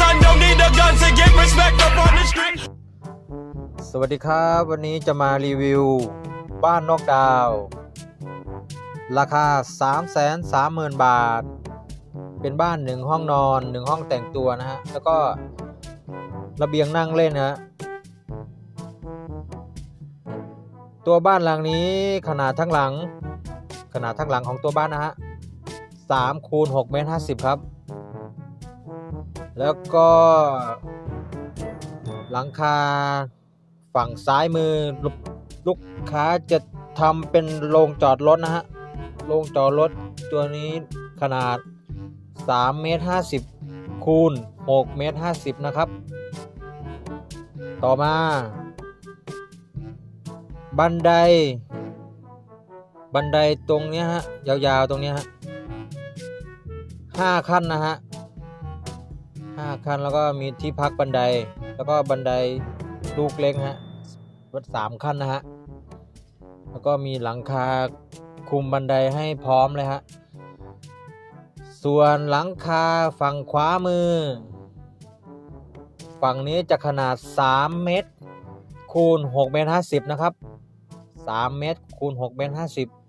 son don't need a gun to get respect up on the street. สวัสดีครับ วันนี้จะมารีวิว บ้านนอกดาว ราคา 3 3 0 0 0 0 บาท เป็นบ้านหนึ่งห้องนอนหนึ่งห้องแต่งตัวนะฮะ แล้วก็ระเบียงนั่งเล่นฮะตัวบ้านหลังนี้ขนาดทั้งหลัง ขนาดทั้งหลังของตัวบ้านนะฮะ3คูณ6เมตร50 ครับ แล้วก็หลังคาฝั่งซ้ายมือล,ลูกค้าจะทำเป็นโรงจอดรถนะฮะ โรงจอดรถตัวนี้ขนาด3เมตร50คูณ6เมตร50 นะครับ ต่อมา บันได บันไดตรงนี้ฮะ ยาวๆตรงนี้ฮะห้าขั้นนะฮะ ห้าขั้นแล้วก็มีที่พักบันได แล้วก็บันไดลูกเล็กฮะวัดสามขั้นนะฮะ แล้วก็มีหลังคาคุมบันไดให้พร้อมเลยฮะ ส่วนหลังคาฝั่งขวามือ ฝั่งนี้จะขนาด 3 เมตรคูณ6เมตร50 นะครับ 3 เมตรคูณ6เมตร50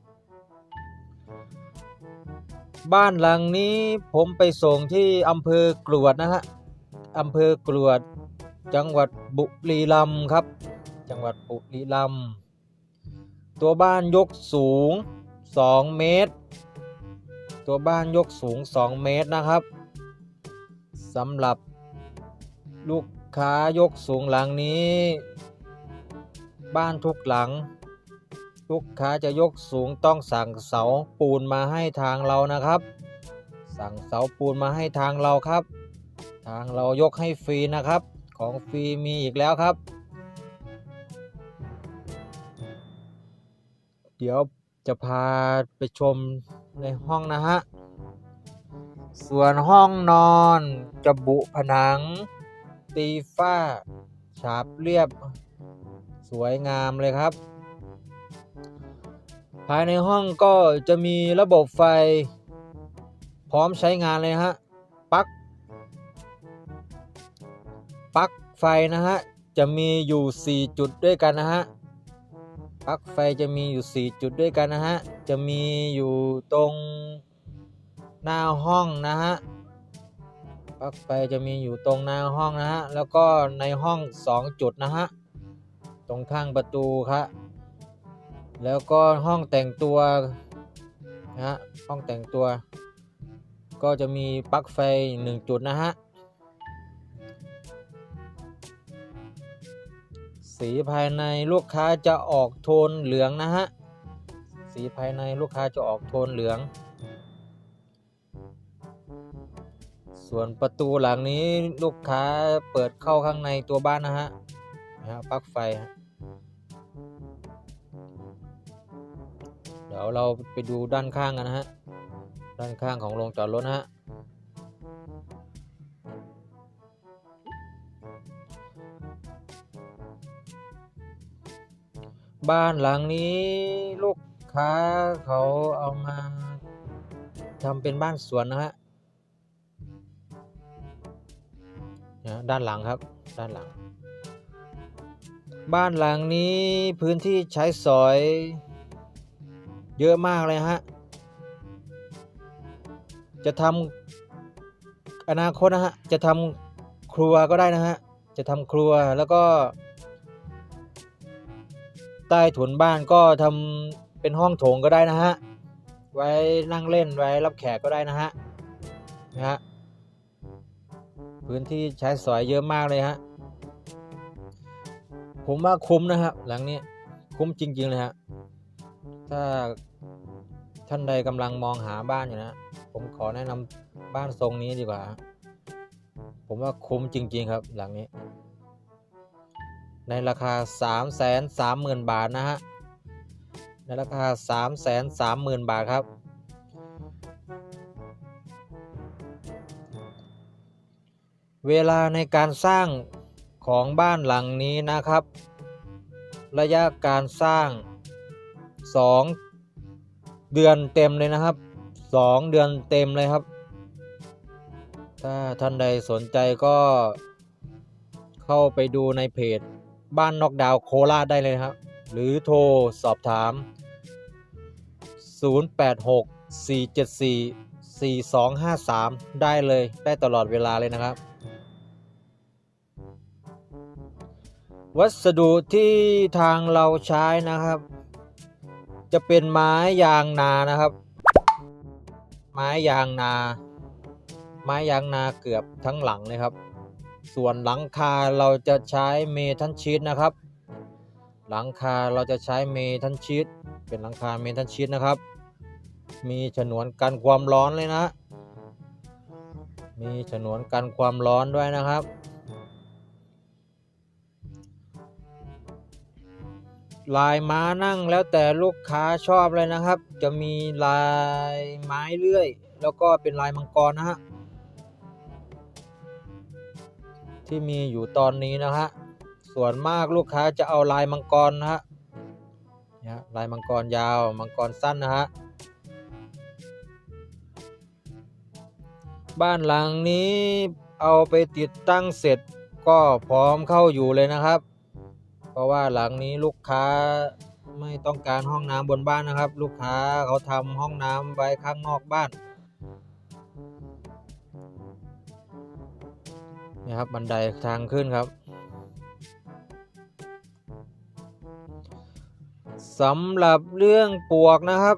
บ้านหลังนี้ผมไปส่งที่อำเภอกรวดนะฮะอำเภอกรวด จังหวัดบุรีรัมย์ครับ จังหวัดบุรีรัมย์ตัวบ้านยกสูง 2 เมตร ตัวบ้านยกสูง 2 เมตรนะครับสำหรับลูกค้ายกสูงหลังนี้ บ้านทุกหลัง ลูกค้าจะยกสูงต้องสั่งเสาปูนมาให้ทางเรานะครับ สั่งเสาปูนมาให้ทางเราครับ ทางเรายกให้ฟรีนะครับ ของฟรีมีอีกแล้วครับ เดี๋ยวจะพาไปชมในห้องนะฮะ ส่วนห้องนอนจะบุผนัง ตีฝ้า ฉาบเรียบ สวยงามเลยครับ ภายในห้องก็จะมีระบบไฟ พร้อมใช้งานเลยฮะปลั๊กปลั๊กไฟนะฮะ จะมีอยู่ 4 จุดด้วยกันนะฮะปลั๊กไฟจะมีอยู่ 4 จุดด้วยกันนะฮะ จะมีอยู่ตรงหน้าห้องนะฮะปลั๊กไฟจะมีอยู่ตรงหน้าห้องนะฮะ แล้วก็ในห้อง 2 จุดนะฮะ ตรงข้างประตูครับ แล้วก็ห้องแต่งตัวนะฮะห้องแต่งตัว ก็จะมีปลั๊กไฟ1จุดนะฮะสีภายในลูกค้าจะออกโทนเหลืองนะฮะสีภายในลูกค้าจะออกโทนเหลือง ส่วนประตูหลังนี้ลูกค้าเปิดเข้าข้างในตัวบ้านนะฮะนะฮะปลั๊กไฟฮะ ยวเราไปดูด้านข้างกันนะฮะ ด้านข้างของโรงจอดรถนะฮะ บ้านหลังนี้ลูกค้าเขาเอามาทำเป็นบ้านสวนนะฮะนะด้านหลังครับ ด้านหลัง บ้านหลังนี้พื้นที่ใช้สอย เยอะมากเลยฮะ จะทำอนาคตนะฮะ จะทำครัวก็ได้นะฮะ จะทำครัวแล้วก็ ใต้ถุนบ้านก็ทำเป็นห้องโถงก็ได้นะฮะ ไว้นั่งเล่นไว้รับแขกก็ได้นะฮะ นะฮะ พื้นที่ใช้สอยเยอะมากเลยฮะ ผมว่าคุ้มนะครับหลังนี้คุ้มจริง ๆ เลยฮะ ถ้าท่านใดกำลังมองหาบ้านอยู่นะ ผมขอแนะนำบ้านทรงนี้ดีกว่า ผมว่าคุ้มจริง ๆ ครับ หลังนี้ ในราคา 3 3 0 0 0 0 บาทนะฮะ ในราคา 3 3 0 0 0 0 บาทครับ เวลาในการสร้างของบ้านหลังนี้นะครับ ระยะการสร้าง 2 เดือนเต็มเลยนะครับ 2 เดือนเต็มเลยครับ ถ้าท่านใดสนใจก็เข้าไปดูในเพจบ้านนอกดาวโคราชได้เลยครับ หรือโทรสอบถาม 0864744253 ได้เลยได้ตลอดเวลาเลยนะครับ วัสดุที่ทางเราใช้นะครับ จะเป็นไม้ยางนานะครับ ไม้ยางนา ไม้ยางนาเกือบทั้งหลังเลยครับ ส่วนหลังคาเราจะใช้เมทัลชีตนะครับ หลังคาเราจะใช้เมทัลชีตเป็นหลังคาเมทัลชีตนะครับ มีฉนวนกันความร้อนเลยนะ มีฉนวนกันความร้อนด้วยนะครับ ลายม้านั่งแล้วแต่ลูกค้าชอบเลยนะครับ จะมีลายไม้เลื่อย แล้วก็เป็นลายมังกรนะฮะที่มีอยู่ตอนนี้นะฮะส่วนมากลูกค้าจะเอาลายมังกรนะฮะนี่ลายมังกรยาวมังกรสั้นนะฮะบ้านหลังนี้เอาไปติดตั้งเสร็จก็พร้อมเข้าอยู่เลยนะครับ เพราะว่าหลังนี้ลูกค้าไม่ต้องการห้องน้ำบนบ้านนะครับ ลูกค้าเขาทำห้องน้ำไว้ข้างนอกบ้านนี่ครับบันไดทางขึ้นครับสำหรับเรื่องปวกนะครับ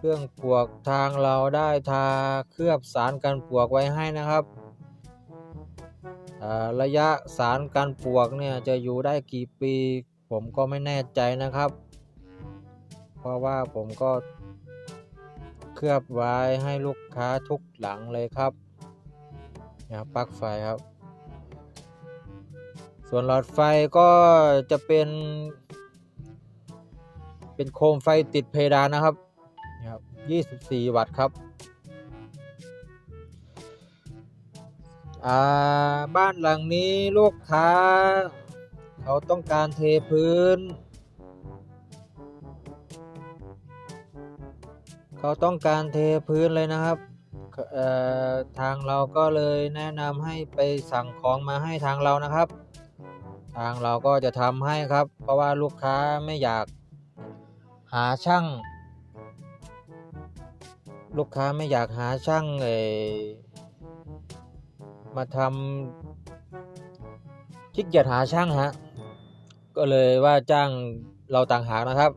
เรื่องปวกทางเราได้ทาเคลือบสารกันปวกไว้ให้นะครับ ระยะสารกันปลวกเนี่ยจะอยู่ได้กี่ปี ผมก็ไม่แน่ใจนะครับ เพราะว่าผมก็เคลือบไว้ให้ลูกค้าทุกหลังเลยครับเนี่ยปลั๊กไฟครับ ส่วนหลอดไฟก็จะเป็น เป็นโคมไฟติดเพดานนะครับนี่ครับ 24 วัตต์ครับ อ่าบ้านหลังนี้ลูกค้า เขาต้องการเทพื้น เขาต้องการเทพื้นเลยนะครับทางเราก็เลยแนะนำให้ไปสั่งของมาให้ทางเรานะครับ ทางเราก็จะทำให้ครับ เพราะว่าลูกค้าไม่อยากหาช่าง ลูกค้าไม่อยากหาช่างเออ มาทำขี้เกียจหาช่างฮะ ก็เลยว่าจ้างเราต่างหากนะครับ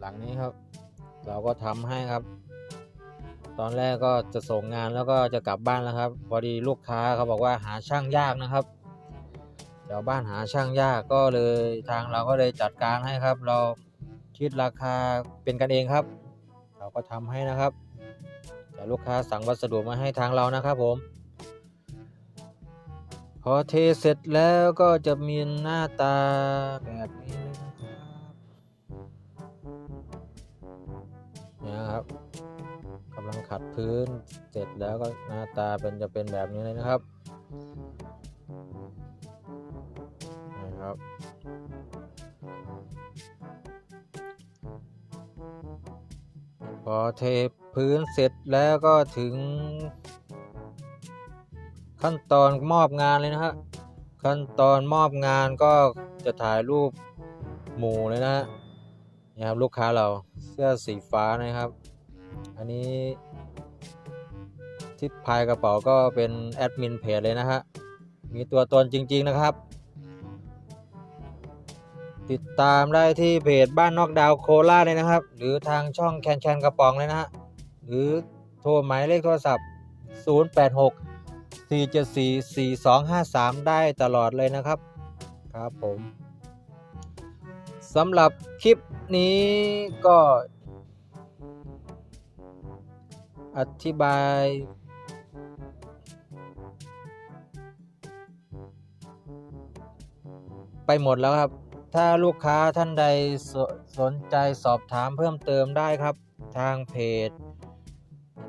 หลังนี้ครับ เราก็ทำให้ครับ ตอนแรกก็จะส่งงานแล้วก็จะกลับบ้านแล้วครับ พอดีลูกค้าเขาบอกว่าหาช่างยากนะครับแถวบ้านหาช่างยากก็เลยทางเราก็เลยจัดการให้ครับ เราคิดราคาเป็นกันเองครับ เราก็ทำให้นะครับแต่ลูกค้าสั่งวัสดุมาให้ทางเรานะครับผม อเทเสร็จแล้วก็จะมีหน้าตาแบบนี้เลยนะครับเนี่ยครับกำลังขัดพื้นเสร็จแล้วก็หน้าตาเป็นจะเป็นแบบนี้เลยนะครับนะครับพอเทพื้นเสร็จแล้วก็ถึง ขั้นตอนมอบงานเลยนะฮะขั้นตอนมอบงานก็จะถ่ายรูปหมู่เลยนะฮะนี่ครับลูกค้าเราเสื้อสีฟ้านะครับ อันนี้ที่พายกระเป๋าก็เป็นแอดมินเพจเลยนะฮะมีตัวตนจริง ๆนะครับ ติดตามได้ที่เพจบ้านนอกดาวโคราชเลยนะครับ หรือทางช่องแคนแคนกระป๋องเลยนะฮะหรือโทรหมายเลขโทรศัพท์ 086 474 4253 ได้ตลอดเลยนะครับครับผมสำหรับคลิปนี้ก็ อธิบายไปหมดแล้วครับ ถ้าลูกค้าท่านใดสสนใจสอบถามเพิ่มเติมได้ครับ ทางเพจ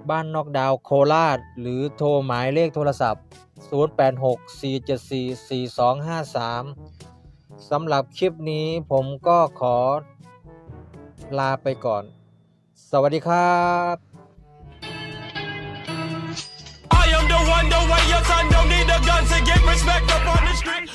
บ้านนอกดาวโคราช หรือโทรหมายเลขโทรศัพท์ 0864744253 สำหรับคลิปนี้ผมก็ขอลาไปก่อน สวัสดีครับ I am the one, the way your son don't need a gun to get respect up on the street.